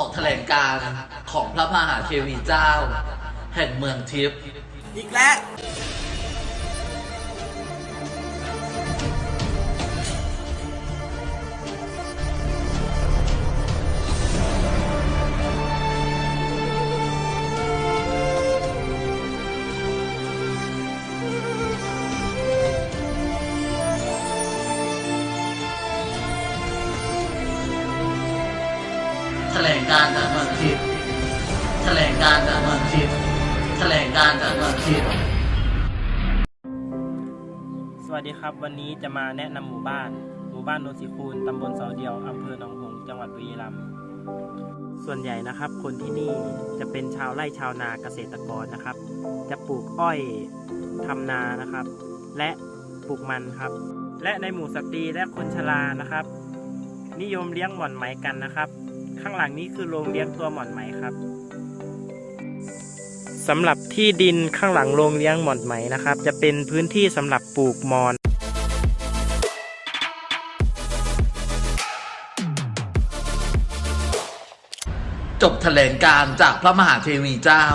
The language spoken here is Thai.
อกแถลงการของพระมหาเทวีเจ้า แห่งเมืองทิพย์อีกแล้ว แถลงการจากเมืองทิพย์แถลงการจากเมืองทิพย์แถลงการจากเมืองทิพย์สวัสดีครับ วันนี้จะมาแนะนำหมู่บ้าน หมู่บ้านโนนสีคูนตำบลเสาเดียวอำเภอหนองหงส์จังหวัดบุรีรัมย์ส่วนใหญ่นะครับ คนที่นี่จะเป็นชาวไร่ชาวนาเกษตรกรนะครับ จะปลูกอ้อยทำนานะครับ และปลูกมันครับ และในหมู่สตรีและคนชรานะครับ นิยมเลี้ยงหม่อนไหมกันนะครับ ข้างหลังนี้คือโรงเลี้ยงตัวหม่อนไหมครับสำหรับที่ดินข้างหลังโรงเลี้ยงหม่อนไหมนะครับ จะเป็นพื้นที่สำหรับปลูกมอนจบแถลงการจากพระมหาเทวีเจ้า